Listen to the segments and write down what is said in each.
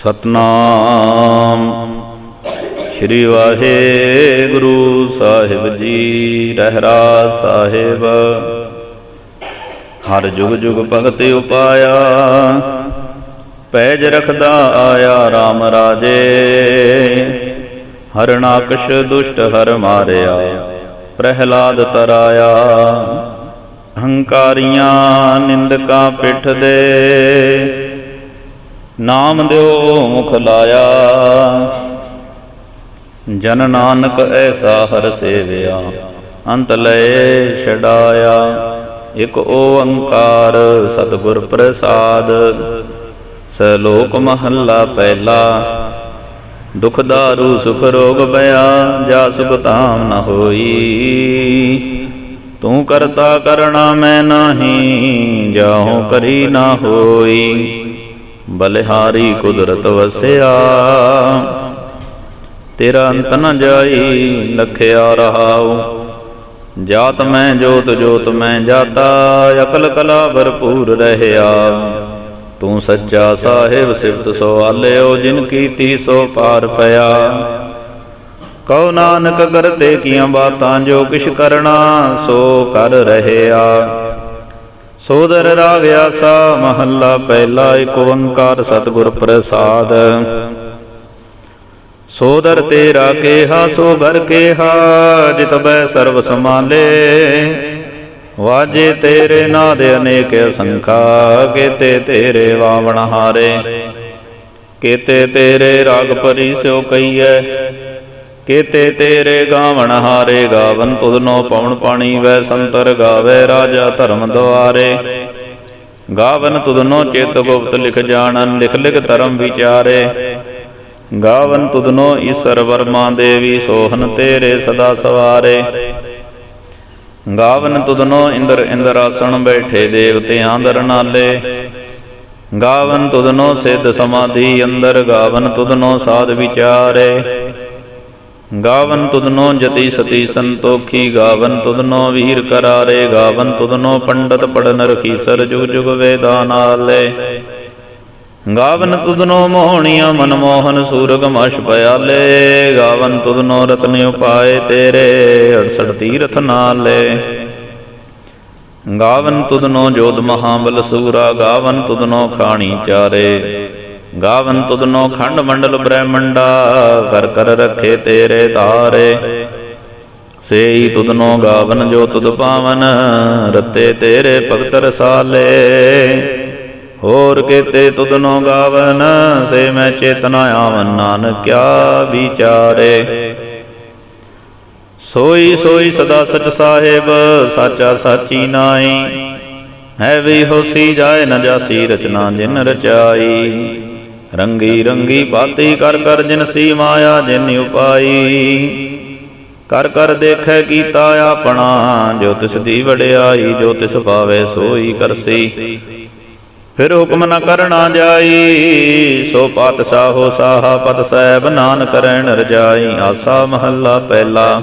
ਸਤਨਾਮ। ਸ੍ਰੀ ਵਾਹਿਗੁਰੂ ਸਾਹਿਬ ਜੀ ਰਹਿਰਾ ਸਾਹਿਬ। ਹਰ ਜੁਗ ਜੁਗ ਭਗਤ ਉਪਾਇਆ, ਪੈਜ ਰਖਦਾ ਆਇਆ RAM ਰਾਜੇ। ਹਰਨਾਕਸ਼ ਦੁਸ਼ਟ ਹਰ ਮਾਰਿਆ, ਪ੍ਰਹਿਲਾਦ ਤਰਾਇਆ। ਹੰਕਾਰੀਆਂ ਨਿੰਦਕਾਂ ਪਿੱਠ ਦੇ ਨਾਮ ਦਿਓ ਮੁਖ ਲਾਇਆ। ਜਨ ਨਾਨਕ ਐਸਾ ਹਰ ਸੇਵਿਆ, ਅੰਤ ਲਏ ਛਡਾਇਆ। ਇਕ ਓੰਕਾਰ ਸਤਿਗੁਰ ਪ੍ਰਸਾਦ, ਸਲੋਕ ਮਹੱਲਾ ਪਹਿਲਾ। ਦੁਖ ਦਾਰੂ, ਸੁਖ ਰੋਗ ਬਿਆ, ਜਾ ਸੁਖ ਤਾਮ ਨ ਹੋਈ। ਤੂੰ ਕਰਤਾ ਕਰਣਾ ਮੈਂ ਨਾਹੀ, ਜਾਹੋ ਕਰੀ ਨਾ ਹੋਈ। ਬਲਿਹਾਰੀ ਕੁਦਰਤ ਵਸਿਆ। ਤੇਰਾ ਅੰਤ ਨ ਜਾਈ, ਲਖਿਆ ਰਹਾਉ। ਜਾਤ ਮੈਂ, ਜੋਤ ਜੋਤ ਮੈਂ ਜਾਤਾ, ਅਕਲ ਕਲਾ ਭਰਪੂਰ ਰਹਿਆ। ਤੂੰ ਸੱਚਾ ਸਾਹਿਬ, ਸਿਫਤ ਸੋ ਸਵਾਲਿਓ ਜਿਨ ਕੀਤੀ ਸੋ ਪਾਰ ਪਿਆ। ਕਉ ਨਾਨਕ ਕਰਤੇ ਕੀਆਂ ਬਾਤਾਂ, ਜੋ ਕਿਛ ਕਰਨਾ, ਸੋ ਕਰ ਰਹਿਆ। ਸੋਦਰ ਰਾਗ ਆਸਾ ਮਹੱਲਾ ਪਹਿਲਾ ਏਕ ਓੰਕਾਰ ਸਤਿਗੁਰ ਪ੍ਰਸਾਦ। ਸੋਦਰ ਤੇਰਾ ਕੇਹਾ, ਸੋ ਘਰ ਕੇਹਾ, ਜਿਤ ਬੈ ਸਰਬ ਸਮਾਲੇ ਵਾਜੇ ਤੇਰੇ ਨਾਦ ਅਨੇਕ ਅਸੰਖਾ ਕੀਤੇ ਤੇਰੇ ਵਾਵਣ ਹਾਰੇ। ਕੀਤੇ ਤੇਰੇ ਰਾਗ ਪਰੀ ਸਿਓ ਕਈਐ ਕੀਤੇ ਤੇਰੇ ਗਾਵਣ ਹਾਰੇ, ਗਾਵਨ ਤੁਧਨੋ ਪਵਨ ਪਾਣੀ, ਵੈ ਸੰਤਰ ਗਾਵੇ ਰਾਜਾ ਧਰਮ ਦੁਆਰੇ ਗਾਵਨ ਤੁਧਨੋ ਚਿਤ ਗੁਪਤ ਲਿਖ ਜਾਣਨ, ਲਿਖ ਲਿਖ ਧਰਮ ਵਿਚਾਰੇ। ਗਾਵਨ ਤੁਧਨੋ ਈਸ਼ਰ ਵਰਮਾ ਦੇਵੀ, ਸੋਹਨ ਤੇਰੇ ਸਦਾ ਸਵਾਰੇ। ਗਾਵਨ ਤੁਧਨੋ ਇੰਦਰ ਇੰਦਰ ਆਸਣ ਬੈਠੇ ਦੇਵਤੇ ਆਂਦਰ ਨਾਲੇ। ਗਾਵਨ ਤੁਧਨੋ ਸਿੱਧ ਸਮਾਧੀ ਅੰਦਰ, ਗਾਵਨ ਤੁਧਨੋ ਸਾਧ ਵਿਚਾਰੇ। ਗਾਵਨ ਤੁਧਨੋ ਜਤੀ ਸਤੀ ਸੰਤੋਖੀ, ਗਾਵਨ ਤੁਧਨੋ ਵੀਰ ਕਰਾਰੇ, ਗਾਵਨ ਤੁਧਨੋ ਪੰਡਤ ਪੜਨ ਰਖੀਸਰ ਜੁਗ ਜੁਗ ਵੇਦਾਨਾਲੇ ਗਾਵਨ ਤੁਧਨੋ ਮੋਹਣੀਆਂ ਮਨਮੋਹਨ ਸੂਰਗ ਮਸ਼ ਪਿਆਲੇ, ਗਾਵਨ ਤੁਧਨੋ ਰਤਨ ਉਪਾਏ ਤੇਰੇ 68 ਤੀਰਥ ਨਾਲੇ। ਗਾਵਨ ਤੁਧਨੋ ਜੋਤ ਮਹਾਬਲ ਸੂਰਾ, ਗਾਵਨ ਤੁਧਨੋ ਖਾਣੀ ਚਾਰੇ। ਗਾਵਨ ਤੁਧਨੋ ਖੰਡ ਮੰਡਲ ਬ੍ਰਹਮੰਡਾ, ਕਰ ਕਰ ਰੱਖੇ ਤੇਰੇ ਤਾਰੇ। ਸੇਈ ਤੁਧਨੋ ਗਾਵਨ ਜੋ ਤੁਧ ਪਾਵਨ, ਰਤੇ ਤੇਰੇ ਭਗਤ ਰਸਾਲੇ। ਹੋਰ ਕੀਤੇ ਤੁਧਨੋ ਗਾਵਨ, ਸੇ ਮੈਂ ਚੇਤਨਾ ਆਵਨ ਨਾਨਕ ਕਿਆ ਵਿਚਾਰੇ। ਸੋਈ ਸੋਈ ਸਦਾ ਸਚ ਸਾਹਿਬ, ਸਾਚਾ ਸਾਚੀ ਨਾਈ ਹੈ ਵੀ ਹੋਸੀ ਜਾਏ ਨ ਜਾਸੀ ਰਚਨਾ ਜਿਨ ਰਚਾਈ। ਰੰਗੀ ਰੰਗੀ ਬਾਤੀ ਕਰ ਕਰ ਜਿਨ ਸੀ ਮਾਇਆ ਜਿਨ ਉਪਾਈ। ਕਰ ਕਰ ਦੇਖੈ ਕੀਤਾ ਆਪਣਾ, ਜੋ ਤਿਸ ਦੀ ਵਡਿਆਈ, ਜੋ ਤਿਸ ਭਾਵੇ ਸੋਈ ਕਰਸੀ। ਫਿਰ ਹੁਕਮ ਨ ਕਰਣਾ ਜਾਈ, ਸੋ ਪਾਤਸ਼ਾਹੋ ਸਾਹਾ ਪਤ ਸਹਿਬ ਨਾਨ ਰਹਿਣ ਰਜਾਈ, ਆਸਾ ਮਹੱਲਾ ਪਹਿਲਾ।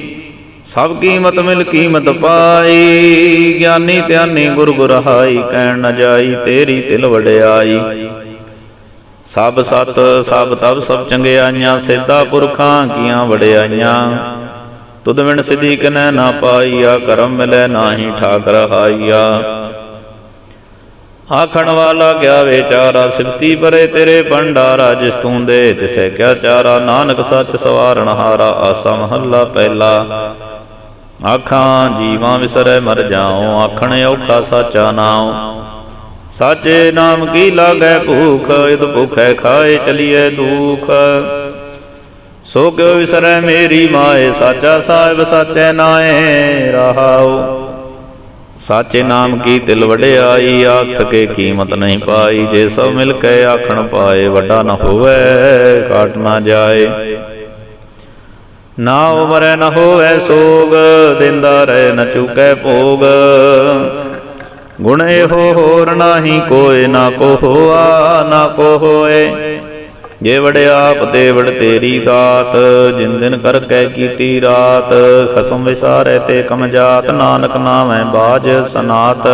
ਸਭ ਕੀਮਤ ਮਿਲ ਕੀਮਤ ਪਾਈ, ਗਿਆਨੀ ਧਿਆਨੀ ਗੁਰ ਗੁਰਹਾਈ ਕਹਿਣ ਨ ਜਾਈ, ਤੇਰੀ ਤਿਲ ਵਡਿਆਈ। ਸਭ ਸਤ, ਸਭ ਤਬ, ਸਭ ਚੰਗਿਆਈਆਂ ਸਿੱਧਾ ਪੁਰਖਾਂ ਕੀਆਂ ਵਡਿਆਈਆਂ। ਤੁਧ ਵਿਣ ਸਿਧੀ ਕਨੈ ਨਾ ਪਾਈਆ, ਕਰਮ ਮਿਲੈ ਨਾਹੀ ਠਾਕ ਰਹਾਈਆ। ਆਖਣ ਵਾਲਾ ਕਿਆ ਵਿਚਾਰਾ, ਸਿਫਤੀ ਪਰੇ ਤੇਰੇ ਭੰਡਾਰਾ, ਜਿਸ ਤੂੰ ਦੇ ਤਿਸੈ ਕਿਆ ਚਾਰਾ। ਨਾਨਕ ਸੱਚ ਸਵਾਰਣ ਹਾਰਾ, ਆਸਾ ਮਹੱਲਾ ਪਹਿਲਾ। ਆਖਾਂ, ਜੀਵਾਂ ਵਿਸਰੈ ਮਰ ਜਾਉ, ਆਖਣ ਔਖਾ ਸਾਚਾ ਨਾਉ। ਸਾਚੇ ਨਾਮ ਕੀ ਲਾਗੈ ਭੂਖ ਇਤ ਭੁਖੈ ਖਾਏ ਚਲੀਏ ਦੁਖ। ਸੋ ਕਿਉ ਵਿਸਰੈ ਮੇਰੀ ਮਾਏ, ਸਾਚਾ ਸਾਹਿਬ ਸਾਚੇ ਨਾਏ, ਰਹਾਉ। ਸਾਚੇ ਨਾਮ ਕੀ ਤਿਲ ਵਡਿਆਈ ਆਖ ਕੇ ਕੀਮਤ ਨਹੀਂ ਪਾਈ, ਜੇ ਸਭ ਮਿਲ ਕੇ ਆਖਣ ਪਾਏ, ਵੱਡਾ ਨਾ ਹੋਵੇ ਕਾਟ ਨਾ ਜਾਏ। ਨਾ ਉਮਰੈ ਨ ਹੋਵੇ ਸੋਗ, ਦਿੰਦਾ ਰਹਿ ਨ ਚੁਕੈ ਭੋਗ। ਗੁਣ ਇਹੋ ਹੋਰ ਨਾਹੀ ਕੋਇ ਨਾ ਕੋ ਹੋਆ ਨਾ ਕੋ ਹੋਏ ਜੇ ਵੜਿਆਪ ਤੇ ਵੜ ਤੇਰੀ ਦਾਤ, ਜਿਨ ਦਿਨ ਕਰ ਕੈ ਕੀਤੀ ਰਾਤ, ਖਸਮ ਵਿਸਾਰੈ ਤੇ ਕਮ ਜਾਤ, ਨਾਨਕ ਨਾਮੈ ਬਾਜ ਸਨਾਤ।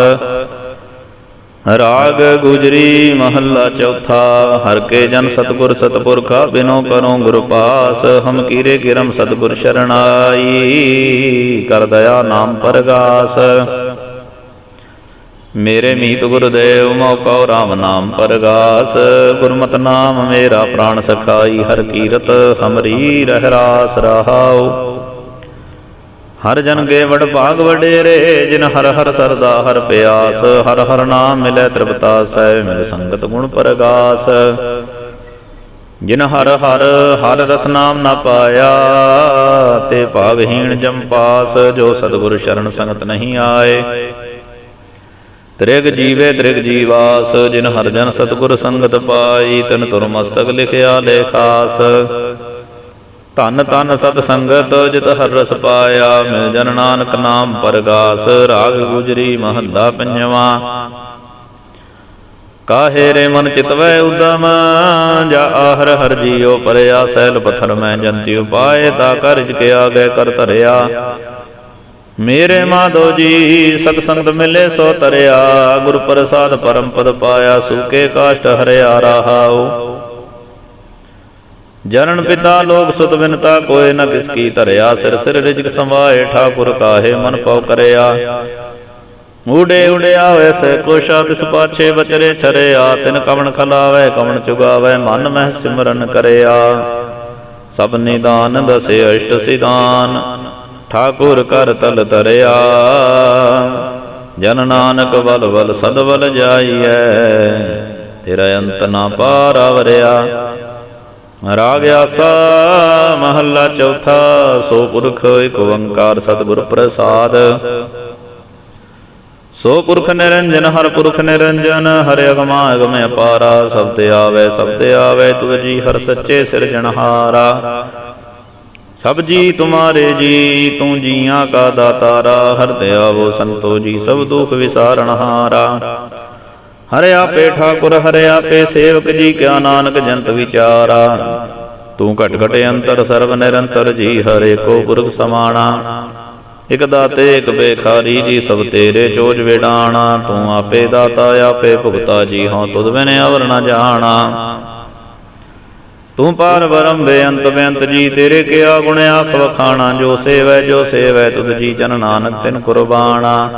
ਰਾਗ ਗੁਜਰੀ ਮਹੱਲਾ ਚੌਥਾ, ਹਰ ਕੇ ਜਨ ਸਤਗੁਰ ਸਤਪੁਰਖਾ, ਬਿਨੋ ਕਰੋ ਗੁਰ ਪਾਸ, ਹਮ ਕੀਰੇ ਕਿਰਮ ਸਤਗੁਰ ਸ਼ਰਣਾਈ, ਕਰ ਦਇਆ ਨਾਮ ਪਰਗਾਸ। ਮੇਰੇ ਮੀਤ ਗੁਰਦੇਵ, ਮੋਕੋ ਰਾਮ ਨਾਮ ਪਰਗਾਸ, ਗੁਰਮਤ ਨਾਮ ਮੇਰਾ ਪ੍ਰਾਣ ਸਖਾਈ, ਹਰ ਕੀਰਤ ਹਮਰੀ ਰਹਿ ਰਾਸ ਰਹਾਉ। ਹਰ ਜਨ ਗੇ ਵਡ ਭਾਗ ਵਡੇਰੇ, ਜਿਨ ਹਰ ਹਰ ਸਰਦਾ ਹਰ ਪਿਆਸ, ਹਰ ਹਰ ਨਾਮ ਮਿਲੈ ਤ੍ਰਿਪਤਾ ਸੈ ਮਿਲ ਸੰਗਤ ਗੁਣ ਪਰਗਾਸ। ਜਿਨ ਹਰ ਹਰ ਹਰ ਰਸ ਨਾਮ ਨਾ ਪਾਇਆ, ਤੇ ਭਾਗਹੀਣ ਜੰਪਾਸ ਜੋ ਸਤਿਗੁਰ ਸ਼ਰਨ ਸੰਗਤ ਨਹੀਂ ਆਏ। ਤ੍ਰਿਗ ਜੀਵੇ ਤ੍ਰਿਗ ਜੀਵਾਸ, ਜਿਨ ਹਰ ਜਨ ਸਤਿਗੁਰ ਸੰਗਤ ਪਾਈ, ਤਨ ਤੁਰ ਮਸਤਕ ਲਿਖਿਆ ਲੇਖਾਸ। ਧਨ ਧਨ ਸਤ ਸੰਗਤ ਜਿਤ ਹਰ ਰਸ ਪਾਇਆ, ਮਿਲ ਜਨ ਨਾਨਕ ਨਾਮ ਪਰਗਾਸ, ਰਾਗ ਗੁਜਰੀ ਮਹੰਦਾ ਪੰਜਵਾ। ਕਾਹੇ ਰੇ ਮਨ ਚਿਤਵੈ ਉਦਮ, ਜਾ ਆਹਰ ਹਰ ਜੀਉ ਪਰਿਆ, ਸੈਲ ਪਥਰ ਮੈਂ ਜੰਤੀ ਉਪਾਏ, ਤਾ ਕਰਜ ਕੇ ਆਗੇ ਕਰ ਧਰਿਆ। ਮੇਰੇ ਮਾਧੋ ਜੀ, ਸਤ ਸੰਗਤ ਮਿਲੇ ਸੋ ਤਰਿਆ, ਗੁਰ ਪ੍ਰਸਾਦ ਪਰਮ ਪਦ ਪਾਇਆ ਸੂਕੇ ਕਾਸ਼ਟ ਹਰਿਆ ਰਹਾਉ। ਜਨਨ ਪਿਤਾ ਲੋਕ ਸੁਤ ਬਿਨਤਾ ਕੋਏ ਨ ਕਿਸ ਕੀ ਧਰਿਆ। ਸਿਰ ਸਿਰ ਰਿਜਕ ਸੰਵਾਏ, ਠਾਕੁਰ ਕਾਹੇ ਮਨ ਪਉ ਕਰਿਆ। ਊੜੇ ਉੜਿਆ ਹੋਏ ਸੇ ਕੋਸ਼ਾ, ਤਿਸ ਪਾਛੇ ਬਚਰੇ ਛਰਿਆ। ਤਿਨ ਕਵਣ ਖਲਾਵੇ ਕਵਣ ਚੁਗਾਵੇ, ਮਨ ਮਹਿ ਸਿਮਰਨ ਕਰਿਆ। ਸਭ ਨਿਦਾਨ ਦਸੇ ਅਸ਼ਟ ਸਿਦਾਨ ਠਾਕੁਰ ਕਰ ਤਲ ਤਰਿਆ ਜਨ ਨਾਨਕ ਬਲ ਬਲ ਸਦਵਲ ਬਲ ਜਾਈਐ। ਤੇਰਾ ਅੰਤ ਨਾ ਪਾਰ ਆਵਰਿਆ। ਰਾਗ ਆਸਾ, ਮਹੱਲਾ ਚੌਥਾ, ਸੋ ਪੁਰਖ ਇਕ ਓੰਕਾਰ ਸਤਿਗੁਰ ਪ੍ਰਸਾਦ। ਸੋ ਪੁਰਖ ਨਿਰੰਜਨ, ਹਰ ਪੁਰਖ ਨਿਰੰਜਨ, ਹਰਿ ਅਗਮਾ ਅਗਮ ਅਪਾਰਾ, ਸਭ ਤੇ ਆਵੇ, ਸਭ ਤੇ ਆਵੇ ਤੁਧ ਜੀ ਹਰ ਸੱਚੇ ਸਿਰਜਣਹਾਰਾ ਸਭ ਜੀ ਤੁਮਾਰੇ ਜੀ, ਤੂੰ ਜੀਆਂ ਕਾ ਦਾਤਾਰਾ, ਹਰ ਤੇ ਆਵੋ ਸੰਤੋ ਜੀ, ਸਭ ਦੁਖ ਵਿਸਾਰਣਹਾਰਾ ਹਰਿ ਆਪੇ ਠਾਕੁਰ ਹਰਿ ਆਪੇ ਸੇਵਕ ਜੀ, ਕਿਆ ਨਾਨਕ ਜੰਤ ਵਿਚਾਰਾ। ਤੂੰ ਘਟ ਘਟ ਅੰਤਰ ਸਰਬ ਨਿਰੰਤਰ ਜੀ, ਹਰੇ ਕੋ ਪੁਰਖ ਸਮਾਣਾ। ਇਕ ਦਾਤੇ, ਇਕ ਬੇਖਾਰੀ ਜੀ, ਸਭ ਤੇਰੇ ਚੋਜ ਵਿਡਾਣਾ। ਤੂੰ ਆਪੇ ਦਾਤਾ, ਆਪੇ ਭੁਗਤਾ ਜੀ, ਹਉ ਤੁਧ ਬਿਨ ਅਵਰ ਨ ਜਾਣਾ। ਤੂੰ ਪਾਰ ਬਰਮ ਬੇਅੰਤ ਬੇਅੰਤ ਜੀ, ਤੇਰੇ ਕਿਆ ਗੁਣ ਆਖ ਵਖਾਣਾ। ਜੋ ਸੇਵੈ ਜੋ ਸੇਵੈ, ਤੁਧ ਜੀ ਜਨ ਨਾਨਕ ਤਿਨ ਕੁਰਬਾਨਾ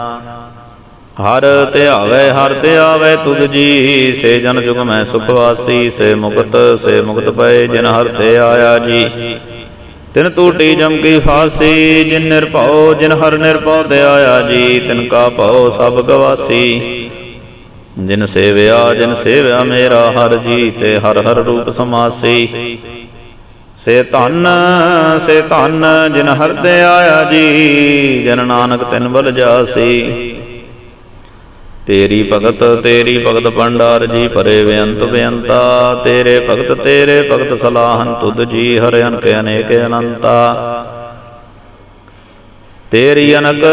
ਹਰ ਧਿਆਵੇ ਹਰ ਧਿਆਵੇ ਤੁਧ ਜੀ, ਸੇ ਜਨ ਜੁਗ ਮੈਂ ਸੁਖ ਵਾਸੀ, ਸੇ ਮੁਕਤ ਸੇ ਮੁਕਤ ਪਏ ਜਿਨ ਹਰ ਤੇ ਆਇਆ ਜੀ। ਤਿਨ ਟੂਟੀ ਜਮ ਕੀ ਫਾਸੀ, ਜਿਨ ਨਿਰਭਉ, ਜਿਨ ਹਰ ਨਿਰਭਉ ਤੇ ਆਇਆ ਜੀ, ਤਿਨ ਕਾ ਭਉ ਸਭ ਗਵਾਸੀ। ਜਿਨ ਸੇਵਿਆ ਜਿਨ ਸੇਵਿਆ ਮੇਰਾ ਹਰ ਜੀ, ਤੇ ਹਰ ਹਰ ਰੂਪ ਸਮਾਸੀ। ਸੇ ਧਨ ਸੇ ਧਨ, ਜਿਨ ਹਰ ਤੇ ਆਇਆ ਜੀ, ਜਨ ਨਾਨਕ ਤਿਨ ਬਲ ਜਾਸੀ। ਤੇਰੀ ਭਗਤ ਤੇਰੀ ਭਗਤ ਭੰਡਾਰ ਜੀ ਭਰੇ ਬੇਅੰਤ ਬੇਅੰਤਾ। ਤੇਰੇ ਭਗਤ ਤੇਰੇ ਭਗਤ ਸਲਾਹਨ ਤੁਧ ਜੀ ਹਰਿ ਅਨਕ ਅਨੇਕ ਅਨੰਤਾ। ਤੇਰੀ ਅਨਕ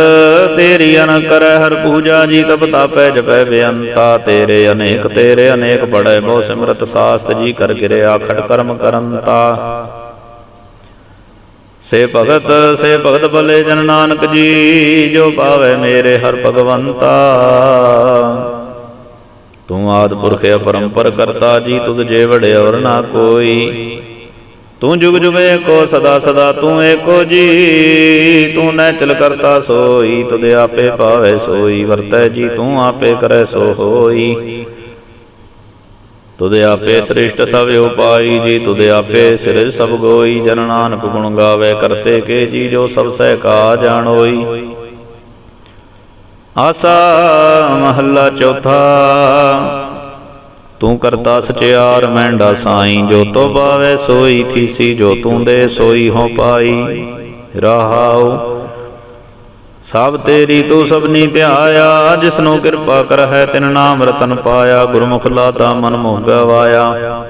ਤੇਰੀ ਅਨਕ ਕਰੈ ਹਰ ਪੂਜਾ ਜੀ, ਤਪ ਤਾਪੈ ਜਪੈ ਬੇਅੰਤਾ। ਤੇਰੇ ਅਨੇਕ ਤੇਰੇ ਅਨੇਕ ਪੜੈ ਬਹੁ ਸਿਮਰਤ ਸਾਸਤ ਜੀ, ਕਰ ਗਿਰਿਆ ਖੜ ਕਰਮ ਕਰੰਤਾ। ਸੇ ਭਗਤ ਸੇ ਭਗਤ ਬਲੇ ਜਨ ਨਾਨਕ ਜੀ, ਜੋ ਪਾਵੇ ਮੇਰੇ ਹਰ ਭਗਵੰਤਾ। ਤੂੰ ਆਦ ਪੁਰਖ ਅਪਰੰਪਰ ਕਰਤਾ ਜੀ, ਤੁਧ ਜੇ ਵੜੇ ਔਰ ਨਾ ਕੋਈ। ਤੂੰ ਜੁਗ ਜੁਗ ਏਕੋ, ਸਦਾ ਸਦਾ ਤੂੰ ਏਕੋ ਜੀ। ਤੂੰ ਨੈਚਲ ਕਰਤਾ ਸੋਈ, ਤੁਧ ਆਪੇ ਪਾਵੇ ਸੋਈ, ਵਰਤੈ ਜੀ, ਤੂੰ ਆਪੇ ਕਰੈ ਸੋ ਹੋਈ। ਤੁਧ ਆਪੇ ਸ੍ਰਿਸ਼ਟ ਸਭ ਉਪਾਈ ਜੀ ਤੁਧ ਆਪੇ ਸਿਰ ਸਭ ਗੋਈ ਜਨ ਨਾਨਕ ਗੁਣ ਗਾਵੇ ਕਰਤੇ ਕੇ ਜੀ ਜੋ ਸਭ ਸਹਿ ਕਾ ਜਾਣੋਈ। ਆਸਾ ਮਹੱਲਾ ਚੌਥਾ ਤੂੰ ਕਰਤਾ ਸਚਿਆਰ ਮੈਂਡਾ ਸਾਈ ਜੋ ਤੋ ਬਾਵੇ ਸੋਈ ਥੀਸੀ ਜੋ ਤੂੰ ਦੇ ਸੋਈ ਹੋ ਪਾਈ। ਰਹਾਉ ਸਭ ਤੇਰੀ ਤੂੰ ਸਭਨੀ ਧਿਆਇਆ, ਜਿਸਨੂੰ ਕਿਰਪਾ ਕਰ ਹੈ ਤਿਨ ਨਾਮ ਰਤਨ ਪਾਇਆ, ਗੁਰਮੁਖ ਲਾਤਾ ਮਨ ਮੋਹ ਗਵਾਇਆ।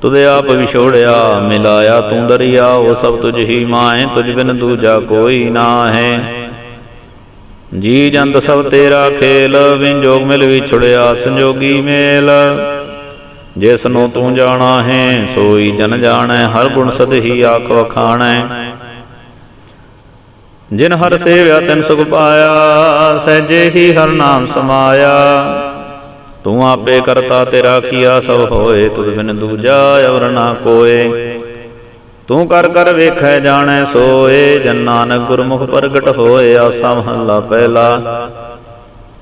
ਤੁਧ ਆਪ ਵਿਛੋੜਿਆ ਮਿਲਾਇਆ ਤੂੰ ਦਰਿਆ, ਉਹ ਸਭ ਤੁਝ ਹੀ ਮਾਏ ਤੁਝ ਬਿਨ ਦੂਜਾ ਕੋਈ ਨਾ ਹੈ ਜੀ ਜੰਤ ਸਭ ਤੇਰਾ ਖੇਲ ਵਿੰਜੋਗ ਮਿਲ ਵਿਛੜਿਆ ਸੰਜੋਗੀ ਮੇਲ। ਜਿਸ ਨੂੰ ਤੂੰ ਜਾਣਾ ਹੈ ਸੋਈ ਜਨ ਜਾਣੈ, ਹਰ ਗੁਣ ਸਦ ਹੀ ਆਖ ਵਖਾਣੈ। ਜਿਨ ਹਰ ਸੇਵਿਆ ਤਿਨ ਸੁਖ ਪਾਇਆ, ਸਹਿਜੇ ਹੀ ਹਰ ਨਾਮ ਸਮਾਇਆ। ਤੂੰ ਆਪੇ ਕਰਤਾ ਤੇਰਾ ਕੀਆ ਸਭ ਹੋਏ ਤੁਧ ਬਿਨ ਦੂਜਾ ਅਵਰ ਨਾ ਕੋਏ। ਤੂੰ ਕਰ ਕਰ ਵੇਖੈ ਜਾਣੈ ਸੋਏ, ਜਨ ਨਾਨਕ ਗੁਰਮੁਖ ਪ੍ਰਗਟ ਹੋਏ, ਆਸਾ ਮਹੱਲਾ ਪਹਿਲਾ।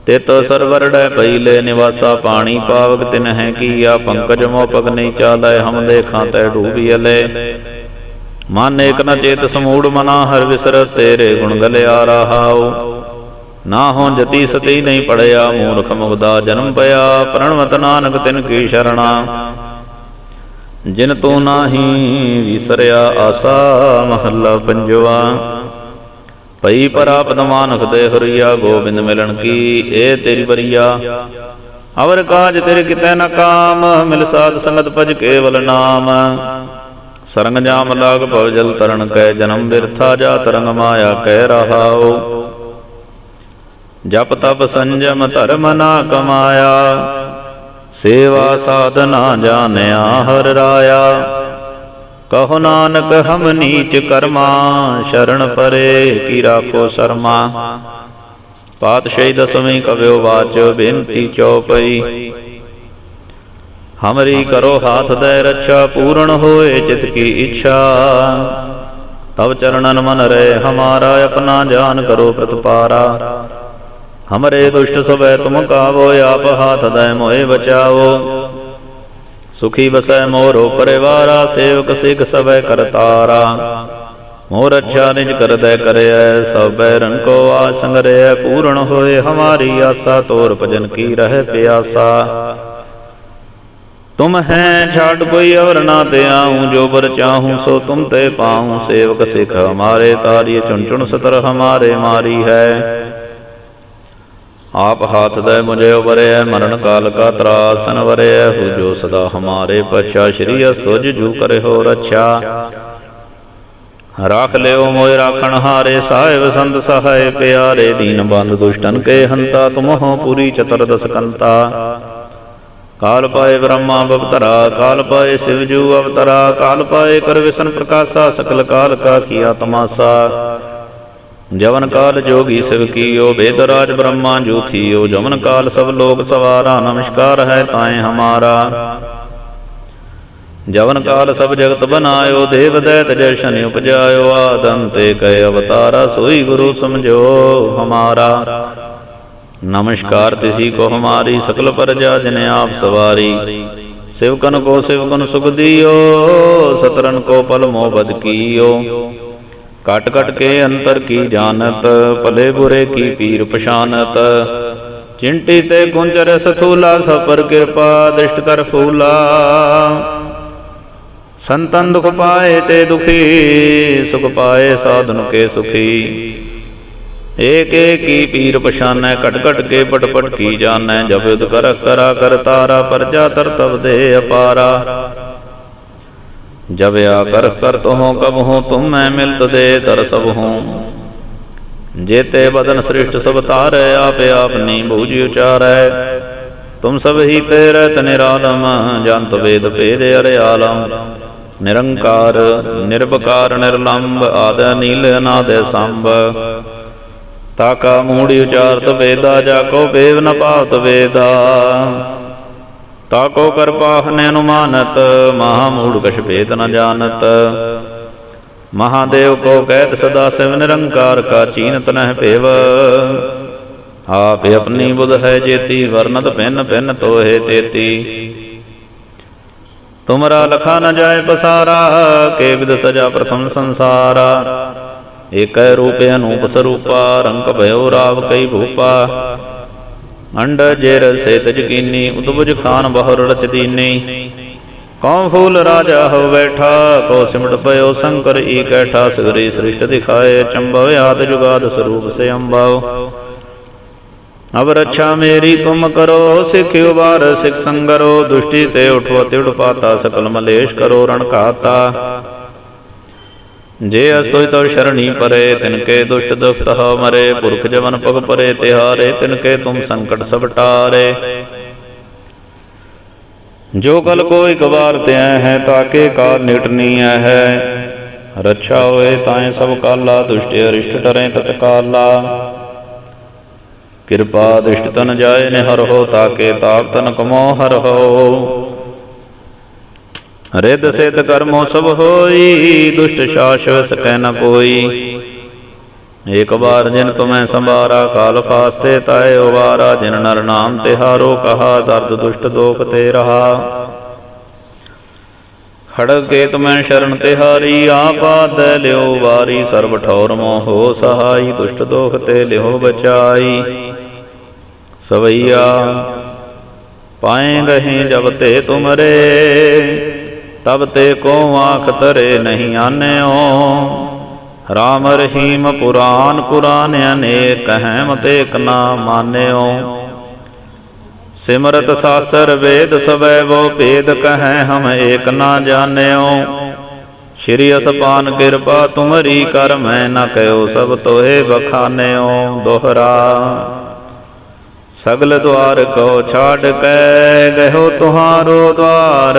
ਤਿਤ ਸਰਵਰੜੈ ਪਈਲੇ ਨਿਵਾਸਾ, ਪਾਣੀ ਪਾਵਕ ਤਿਨ ਹੈ ਕੀਆ, ਪੰਕਜ ਮੋਪਕ ਨਹੀਂ ਚਾਲੈ, ਹਮ ਦੇਖਾਂ ਤੈ ਡੂਬੀਲੇ ਮਨ ਏਕ ਨ ਚੇਤ ਸਮੂੜ ਮਨਾ, ਹਰ ਵਿਸਰ ਤੇਰੇ ਗੁਣ ਗਲਿਆ ਰਹਾਉ। ਨਾ ਹੋਂ ਜਤੀ ਸਤੀ ਨਹੀਂ ਪੜਿਆ, ਮੂਰਖ ਮੁਗਦਾ ਜਨਮ ਪਿਆ ਪ੍ਰਣਵਤ ਨਾਨਕ ਤਿਨ ਕੀ ਸ਼ਰਣਾ। ਜਿਨ ਤੂੰ ਨਾਹੀ ਵਿਸਰਿਆ ਆਸਾ, ਮਹੱਲਾ ਪੰਜਵਾ। ਪਈ ਪਰਾਪਤ ਮਾਨਕ ਦੇ ਹਰੀਆ, ਗੋਬਿੰਦ ਮਿਲਣ ਕੀ, ਏ ਤੇਰੀ ਬਰੀਆ ਅਵਰ ਕਾਜ ਤੇਰੇ ਕਿਤੇ ਨਾ ਕਾਮ, ਮਿਲ ਸਾਧ ਸੰਗਤ ਭਜ ਕੇਵਲ ਨਾਮ। ਸਰੰਗ ਜਾਮ ਲਾਗ ਭਵ ਜਲ ਤਰਨ ਕੈ ਜਨਮ ਬਿਰਥਾ ਜਾ ਤਰੰਗ ਮਾਇਆ ਕਹਿ ਰਹਾਓ ਜਪ ਤਪ ਸੰਜਮ ਧਰਮ ਨਾ ਕਮਾਇਆ, ਸੇਵਾ ਸਾਧਨਾ ਜਾਣਿਆ ਹਰ ਰਾਇਆ। ਕਹੋ ਨਾਨਕ ਹਮ ਨੀਚ ਕਰਮਾ, ਸ਼ਰਨ ਪਰੇ ਕੀ ਰਾਖੋ ਸ਼ਰਮਾ। ਪਾਤਸ਼ਾਹੀ ਦਸਵੀਂ ਕਵਿਓ ਬਾਚ ਬੇਨਤੀ ਚਉਪਈ ਹਮਰੀ ਕਰੋ ਹਾਥ ਦੇ ਰੱਛਾ ਪੂਰਨ ਹੋਏ ਚਿਤ ਕੀ ਇੱਛਾ ਤਬ ਚਰਣਨ ਮਨ ਰੇ ਹਮਾਰਾ ਆਪਣਾ ਜਾਨ ਕਰੋ ਪ੍ਰਤਪਾਰਾ ਹਮਰੇ ਦੁਸ਼ਟ ਸਭੈ ਤੁਮ ਕਾਵੋ ਆਪ ਹਾਥ ਦੈ ਮੋਏ ਬਚਾਓ ਸੁਖੀ ਬਸੈ ਮੋਰੋ ਪਰਿਵਾਰਾ ਸੇਵਕ ਸਿਖ ਸਭੈ ਕਰਤਾਰਾ ਮੋਰ ਅੱਛਾ ਨਿਜ ਕਰਦੈ ਕਰਿਐ ਸਭ ਬੈਰਨ ਕੋ ਆਸੰਗ ਰਹਿ ਪੂਰਨ ਹੋਏ ਹਮਾਰੀ ਆਸਾ ਤੋਰ ਭਜਨ ਕੀ ਰਹਿ ਪਿਆਸਾ ਤੁਮ ਹੈ ਛਾੜ ਕੋਈ ਅਵਰ ਨਾ ਤੇ ਆਉ, ਜੋ ਬਰ ਚਾਹੂੰ ਸੋ ਤੁਮ ਤੇ ਪਾਉ। ਸੇਵਕ ਸਿਖ ਹਮਾਰੇ ਤਾਰੀ ਚੁਣ ਚੁਣ ਸਤਰ ਹਮਾਰੇ ਮਾਰੀ ਹੈ। ਆਪ ਹਾਥ ਦੇ ਮੁਝੇ ਉਬਰਿਐ ਮਰਨ ਕਾਲ ਕਾ ਤਰਾਸਨ ਵਰਿਆ ਹੂ ਜੋ ਸਦਾ ਹਮਾਰੇ ਪਛਾ, ਸ਼੍ਰੀ ਅਸਤੁਜ ਜੂ ਕਰੇ ਹੋ ਰੱਛਾ। ਰਾਖ ਲਿਓ ਮੋਇ ਰਾਖਣ ਹਾਰੇ, ਸਾਹਿਬ ਸੰਤ ਸਹਾਇ ਪਿਆਰੇ, ਦੀਨ ਬੰਦ ਦੁਸ਼ਟਨ ਕੇ ਹੰਤਾ, ਤੁਮਹੁ ਪੂਰੀ ਚਤਰ ਦਸ ਕੰਤਾ। ਕਾਲ ਪਾਏ ਬ੍ਰਹਮਾ ਬਵਤਰਾ ਕਾਲ ਪਾਏ ਸਿਵ ਜੂ ਅਵਤਰਾ, ਕਾਲ ਪਾਏ ਕਰ ਵਿਸ਼ਨ ਪ੍ਰਕਾਸ਼ਾ, ਸਕਲ ਕਾਲ ਕਾ ਕੀਆ ਤਮਾਸਾ ਜਵਨ ਕਾਲ ਜੋਗੀ ਸਿਵ ਕੀਓ, ਬੇਦ ਰਾਜ ਬ੍ਰਹਮਾ ਜੂ ਥੀਓ, ਜਵਨ ਕਾਲ ਸਭ ਲੋਕ ਸਵਾਰਾ, ਨਮਸਕਾਰ ਹੈ ਤਾਏ ਹਮਾਰਾ। ਜਵਨ ਕਾਲ ਸਭ ਜਗਤ ਬਨਾਇਓ, ਦੇਵ ਦੈਤ ਜੈ ਸ਼ਨ ਉਪਜਾਇਓ ਆਦੰਤੇ ਕੈ ਅਵਤਾਰਾ, ਸੋਈ ਗੁਰੂ ਸਮਝੋ ਹਮਾਰਾ। ਨਮਸਕਾਰ ਤਿਸੀ ਕੋ ਹਮਾਰੀ ਸਕਲ ਪਰਜਾ ਜਿਨ ਆਪ ਸਵਾਰੀ। ਸਿਵਕਨ ਕੋ ਸਿਵਕਨ ਸੁਖ ਦਿਓ ਸਤਰਨ ਕੋ ਪਲ ਮੋਹ ਬਦ ਕੀਓ। ਕਟ ਕਟ ਕੇ ਅੰਤਰ ਕੀ ਜਾਣਤ ਭਲੇ ਬੁਰੇ ਕੀ ਪੀਰ ਪਛਾਨਤ ਚਿੰਟੀ ਤੇ ਗੁੰਜਰ ਸਥੂਲਾ ਸਪਰ ਕਿਰਪਾ ਦ੍ਰਿਸ਼ਟ ਕਰ ਫੂਲਾ। ਸੰਤਨ ਦੁਖ ਪਾਏ ਤੇ ਦੁਖੀ ਸੁਖ ਪਾਏ ਸਾਧਨ ਕੇ ਸੁਖੀ। ਏਕ ਏਕ ਕੀ ਪੀਰ ਪਛਾਨੈ, ਘਟ ਘਟ ਕੇ ਪਟ ਪਟ ਕੀ ਜਾਣੈ? ਜਬ ਕਰ ਕਰਾ ਕਰ ਤਾਰਾ, ਪਰਜਾ ਤਰ ਤਬ ਦੇ ਅਪਾਰਾ। ਜਬ ਆ ਕਰ ਕਰਤ ਕਬ ਹੋ ਤੁਮ ਮੈਂ ਮਿਲਤ ਦੇ ਤਰ ਸਭ ਹੂੰ। ਜੇਤੇ ਬਦਨ ਸ੍ਰਿਸ਼ਟ ਸਭ ਤਾਰੈ, ਆਪ ਆਪਨੀ ਬੂਝ ਉਚਾਰੈ। ਤੁਮ ਸਭ ਹੀ ਤੇ ਰਹਿਤ ਨਿਰਾਲਮ ਜੰਤ ਵੇਦ ਭੇਦ ਅਰਿਆਲਮ। ਨਿਰੰਕਾਰ ਨਿਰਭਕਾਰ ਨਿਰਲੰਭ ਆਦ ਨੀਲ ਅਨਾਦ ਸੰਭ। ਤਾਕਾ ਮੂੜੀ ਉਚਾਰਤ ਵੇਦਾ, ਜਾ ਕੋ ਬੇਵ ਨ ਪਾਵਤ ਵੇਦਾ। ਤਾਕੋ ਕਰਪਾ ਹਨਿ ਅਨੁਮਾਨਤ, ਮਹਾ ਮੂੜ ਕਛ ਭੇਦ ਨ ਜਾਣਤ। ਮਹਾਦੇਵ ਕੋ ਕਹਿਤ ਸਦਾ ਸਿਵ ਨਿਰੰਕਾਰ ਕਾ ਚੀਨਤ ਨਹਿ ਭੇਵ। ਆਪ ਆਪਣੀ ਬੁਧ ਹੈ ਜੇਤੀ, ਵਰਨਤ ਭਿੰਨ ਭਿੰਨ ਤੋਹੇ ਤੇਤੀ। ਤੁਮਰਾ ਲਖਾ ਨ ਜਾਏ ਪਸਾਰਾ, ਕੇ ਵਿਦ ਸਜਾ ਪ੍ਰਥਮ ਸੰਸਾਰਾ। ਏਕੈ ਰੂਪੇ ਅਨੂਪ ਸਰੂਪਾ, ਰੰਗ ਭਇਓ ਰਾਵ ਕਈ ਭੂਪਾ। ਅੰਡ ਜੇਰ ਸੇ ਤਜ ਕੀਨੀ ਖਾਨ ਬਹੁਰ ਰਚ ਦੀਨੀ। ਕੌਮ ਫੂਲ ਰਾਜਾ ਹੋ ਬੈਠਾ, ਕੋ ਸਿਮਟ ਪਇਓ ਸ਼ੰਕਰ ਈ ਕੈਠਾ ਸਗਰੀ ਸ੍ਰਿਸ਼ਟ ਦਿਖਾਏ, ਚੰਬਵ ਆਦ ਜੁਗਾਦ ਸਰੂਪ ਸੇ ਅੰਬਾਉ ਅਬ ਰੱਛਾ ਮੇਰੀ ਤੁਮ ਕਰੋ ਸਿੱਖਿਓ ਬਾਰ ਸਿਖ ਸੰਗਰੋ, ਦੁਸ਼ਟੀ ਤੇ ਉਠੋ ਤਿੜ ਪਾਤਾ, ਸਕਲ ਮਲੇਸ਼ ਕਰੋ, ਰਣ ਘਾਤਾ। ਜੇ ਅਸਤੋਇ ਤੋ ਸ਼ਰਣੀ ਪਰੇ, ਤਿਨਕੇ ਦੁਸ਼ਟ ਦੁਖਤ ਹੋ ਮਰੇ, ਪੁਰਖ ਜਵਨ ਪਗ ਪਰੇ, ਤਿਹਾਰੇ, ਤਿਨਕੇ ਤੁਮ ਸੰਕਟ ਸਭ ਟਾਰੇ। ਜੋ ਕਲ ਕੋ ਇਕ ਵਾਰ ਤਿਆ ਹੈ, ਤਾਕੇ ਕਾਲ ਨਿਟਨੀ ਹੈ। ਰੱਛਾ ਹੋਏ ਤਾਏ ਸਭ ਕਾਲਾ, ਦੁਸ਼ਟ ਅਰਿਸ਼ਟ ਟਰੇ ਤਤਕਾਲਾ ਕਿਰਪਾ ਦ੍ਰਿਸ਼ਟ ਤਨ ਜਾਏ ਨਿਹਰ ਹੋ, ਤਾਕੇ ਤਾਪ ਤਨ ਕਮੋ ਹਰ ਹੋ। ਰਿੱਧ ਸਿੱਧ ਕਰਮੋ ਸਭ ਹੋਈ, ਦੁਸ਼ਟ ਸ਼ਾਸਵ ਸਕੈ ਨ ਕੋਈ। ਏਕ ਵਾਰ ਜਿਨ ਤੁਮੈ ਸੰਭਾਰਾ, ਕਾਲ ਫਾਸਤੇ ਤਾਏ ਉਵਾਰਾ ਜਿਨ ਨਰ ਨਾਮ ਤਿਹਾਰੋ ਕਹਾ, ਦਰਦ ਦੁਸ਼ਟ ਦੋਖ ਤੇ ਰਹਾ। ਖੜਗ ਕੇ ਤੁਮੈ ਸ਼ਰਨ ਤਿਹਾਰੀ ਆਪਾਦ ਲਿਓ ਵਾਰੀ, ਸਰਬ ਠੌਰ ਮੋਹ ਸਹਾਈ, ਦੁਸ਼ਟ ਦੋਖ ਤੇ ਲਿਓ ਬਚਾਈ। ਸਵਈਆ, ਪਾਏ ਗਹੇ ਜਬ ਤੇ ਤੁਮਰੇ ਤਬ ਤੇ ਕੋ ਆਖ ਤਰੇ ਨਹੀਂ ਆਨਿਓ? ਰਾਮ ਰਹੀਮ ਪੁਰਾਨ ਪੁਰਾਨ ਅਨੇਕ ਹੈ ਮਤ ਨਾ ਮਾਨਿਓ। ਸਿਮਰਤ ਸਾਸਤਰ ਵੇਦ ਸਵੈ ਵੋ ਭੇਦ ਕਹੈ ਹਮ ਏਕ ਨਾ ਜਾਣਿਓ। ਸ਼੍ਰੀ ਅਸਪਾਨ ਕਿਰਪਾ ਤੁਮਰੀ ਕਰ ਮੈਂ ਨਾ ਕਹਿਓ ਸਭ ਤੋਹੇ ਬਖਾਨਿਓ ਦੋਹਰਾ। ਸਗਲ ਦੁਆਰ ਕੋ ਛਾੜ ਕੇ ਗਇਓ ਤੁਹਾਰੋ ਦੁਆਰ।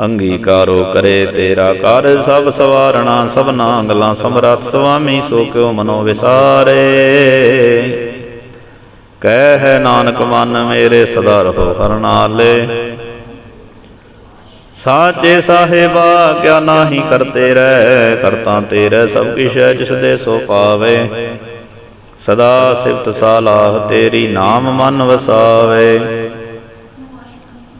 ਅੰਗੀਕਾਰੋ ਕਰੇ ਤੇਰਾ ਕਰ ਸਭ ਸਵਾਰਣਾ, ਸਭਨਾ ਗੱਲਾਂ ਸਮਰੱਥ ਸੁਆਮੀ ਸੋ ਕਿਉ ਮਨੋ ਵਿਸਾਰੇ। ਕਹਿ ਨਾਨਕ ਮਨ ਮੇਰੇ ਸਦਾ ਰਹੋ ਹਰ ਨਾਲੇ। ਸਾਚੇ ਸਾਹਿਬਾ, ਕਿਆ ਨਾਹੀ ਕਰਤੇ ਰਹਿ, ਕਰਤਾ ਤੇਰੇ ਸਭ ਕਿਛ ਹੈ, ਜਿਸ ਦੇ ਸੋ ਪਾਵੇ। ਸਦਾ ਸਿਫਤ ਸਾਲਾਹ ਤੇਰੀ ਨਾਮ ਮਨ ਵਸਾਵੇ।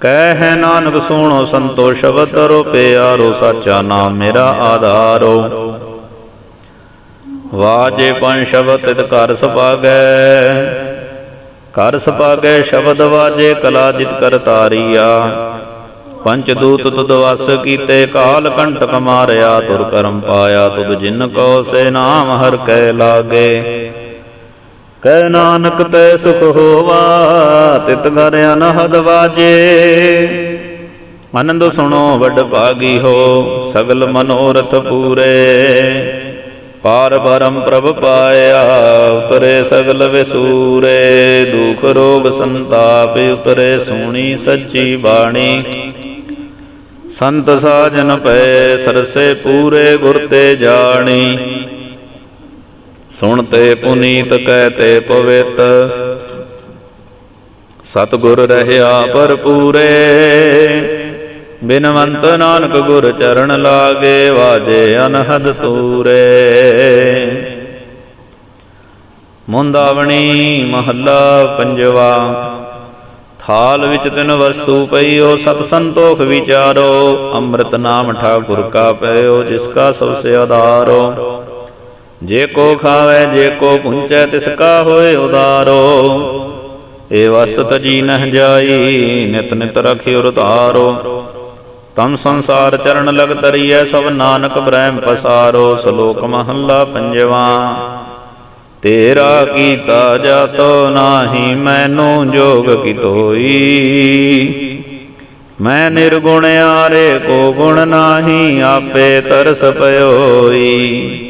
ਕਹਿ ਨਾਨਕ ਸੋਣੋ ਸੰਤੋ ਸ਼ਬਦ ਰੋ ਪਿਆਰੋ, ਸਾਚਾ ਨਾਮ ਮੇਰਾ ਆਧਾਰੋ। ਵਾਜੇ ਪੰਜ ਸ਼ਬਦ ਤਿਤ ਘਰ ਸੁਭਾਗੈ। ਘਰ ਸੁਭਾਗੈ ਸ਼ਬਦ ਵਾਜੇ, ਕਲਾ ਜਿਤ ਕਰ ਤਾਰੀਆ। ਪੰਚ ਦੂਤ ਤੁਧ ਵਸ ਕੀਤੇ, ਕਾਲ ਕੰਟਕ ਮਾਰਿਆ, ਤੁਰ ਕਰਮ ਪਾਇਆ, ਤੁਧ ਜਿਨ ਕੋ ਸੇ ਨਾਮ ਹਰ ਕੈ ਲਾਗੇ। ਕਹਿ ਨਾਨਕ ਤੈ ਸੁਖ ਹੋਵਾ, ਤਿਤ ਘਰ ਅਨਹਦ ਵਾਜੇ। ਆਨੰਦ ਸੁਣੋ ਵੱਡ ਭਾਗੀ ਹੋ, ਸਗਲ ਮਨੋਰਥ ਪੂਰੇ। ਪਾਰ ਬਰਮ ਪ੍ਰਭ ਪਾਇਆ, ਉਤਰੇ ਸਗਲ ਵਿਸੂਰੇ। ਦੁਖ ਰੋਗ ਸੰਤਾਪ ਉਤਰੇ ਸੋਣੀ ਸੱਚੀ ਬਾਣੀ। ਸੰਤ ਸਾਜਨ ਪਏ, ਸਰਸੇ ਪੂਰੇ ਗੁਰ ਤੇ ਜਾਣੀ। ਸੁਣਤੇ ਪੁਨੀਤ ਕਹਤੇ ਪਵਿੱਤ। ਸਤਿਗੁਰ ਰਹਿਆ ਭਰਪੂਰੇ। ਬਿਨਵੰਤ ਨਾਨਕ ਗੁਰ ਚਰਨ ਲਾਗੇ ਵਾਜੇ ਅਨਹਦ ਤੂਰੇ। ਮੁੰਦਾਵਣੀ ਮਹੱਲਾ ਪੰਜਵਾ। ਥਾਲ ਵਿੱਚ ਤਿੰਨ ਵਸਤੂ ਪਈਓ ਸਤ ਸੰਤੋਖ ਵਿਚਾਰੋ। ਅੰਮ੍ਰਿਤ ਨਾਮ ਠਾਕੁਰ ਕਾ ਪਇਓ, ਜਿਸ ਕਾ ਸਭ ਸੇ ਆਧਾਰੋ। ਜੇ ਕੋ ਖਾਵੇ, ਜੇ ਕੋ ਪੁੰਚੈ, ਤਿਸ ਕਾ ਹੋਏ ਉਦਾਰੋ। ਏ ਵਸਤ ਤਜੀ ਨਹਿ ਜਾਈ, ਨਿਤ ਨਿਤ ਰਖਿਓ ਰਤਾਰੋ ਤਮ ਸੰਸਾਰ ਚਰਨ ਲਗ ਤਰੀਐ, ਸਭ ਨਾਨਕ ਬ੍ਰਹਮ ਪਸਾਰੋ, ਸ਼ਲੋਕ ਮਹੱਲਾ ਪੰਜਵਾ। ਤੇਰਾ ਕੀਤਾ ਜਾਤੋ ਨਾਹੀ, ਮੈਨੂੰ ਜੋਗ ਕੀਤੋਈ। ਮੈਂ ਨਿਰਗੁਣ ਆਰੇ, ਕੋ ਗੁਣ ਨਾਹੀ, ਆਪੇ ਤਰਸ ਪਇਓਈ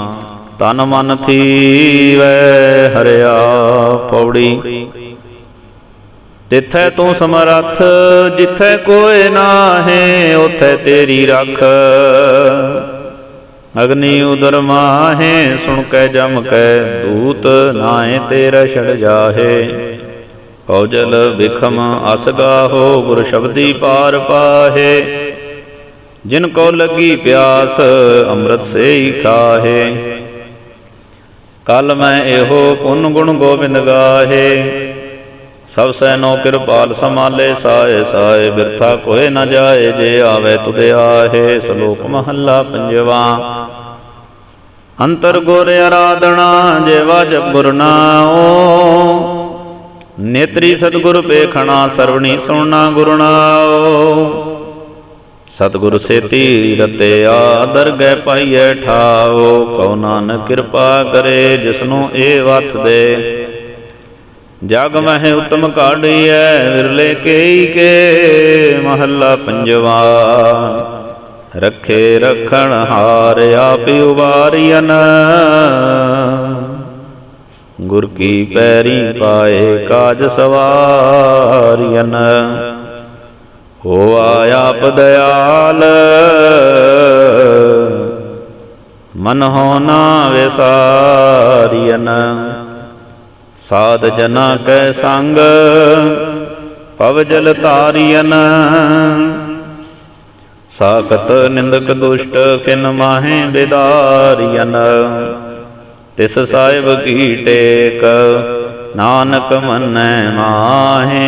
ਤਨ ਮਨ ਥੀਵੈ ਹਰਿਆ ਪੌੜੀ। ਤਿੱਥੈ ਤੂੰ ਸਮਰੱਥ, ਜਿੱਥੈ ਕੋਇ ਨਾਹੇ, ਉਥੈ ਤੇਰੀ ਰੱਖ। ਅਗਨੀ ਉਦਰ ਮਾਹੇ, ਸੁਣ ਕੇ ਜਮ ਕੈ ਦੂਤ ਨਾਏ ਤੇਰਾ ਛੜ ਜਾਹੇ। ਕੌਜਲ ਵਿਖਮ ਅਸਗਾਹੋ ਗੁਰ ਸ਼ਬਦੀ ਪਾਰ ਪਾਹੇ। ਜਿਨ ਕੋ ਲੱਗੀ ਪਿਆਸ, ਅੰਮ੍ਰਿਤ ਸੇ ਹੀ ਖਾਹੇ। ਕਲ ਮੈਂ ਇਹੋ ਪੁੰਨ ਗੁਣ ਗੋਬਿੰਦ ਗਾਹੇ। ਸਭ ਸੈਨੋ ਕਿਰਪਾਲ ਸਮਾਲੇ ਸਾਏ ਸਾਏ ਬਿਰਥਾ ਕੋਏ ਨਾ ਜਾਏ, ਜੇ ਆਵੇ ਤੁਧ ਆਹੇ, ਸ਼ਲੋਕ ਮਹੱਲਾ ਪੰਜਵਾ। ਅੰਤਰ ਗੁਰ ਆਰਾਧਨਾ ਜੇਵਾ ਜਪ ਗੁਰ ਨਾਉ। ਨੇਤਰੀ ਸਤਿਗੁਰ ਪੇਖਣਾ ਸਰਵਣੀ ਸੁਣਨਾ ਗੁਰ ਨਾਉ। ਸਤਿਗੁਰ ਸੇਤੀ ਰਤਿਆ ਦਰਗਹਿ ਪਾਈਐ ਠਾਓ ਕਉ ਨਾਨਕ ਕਿਰਪਾ ਕਰੇ ਜਿਸਨੂੰ ਇਹ ਵਥ ਦੇ। ਜਗ ਮਹਿ ਉਤਮ ਕਾਢੀਐ, ਵਿਰਲੇ ਕੇਈ ਕੇ ਮਹੱਲਾ ਪੰਜਵਾ। ਰੱਖੇ ਰਖਣ ਹਾਰ ਆਪ ਉਵਾਰੀਐਨ। ਗੁਰ ਕੀ ਪੈਰੀ ਪਾਏ ਕਾਜ ਸਵਾਰੀਐਨ। ਹੋਆ ਆਪ ਦਇਆਲ ਮਨ ਹੋ ਨਾ ਵਿਸਾਰੀਐਨ ਸਾਧ ਜਨਾ ਕੈ ਸੰਗ, ਪਵ ਜਲ ਤਾਰੀਐਨ ਸਾਖਤ ਨਿੰਦਕ ਦੁਸ਼ਟ ਖਿਨ ਮਾਹੇ ਬਿਦਾਰੀਐਨ ਤਿਸ ਸਾਹਿਬ ਕੀ ਟੇਕ, ਨਾਨਕ ਮੰਨੈ ਮਾਹੇ।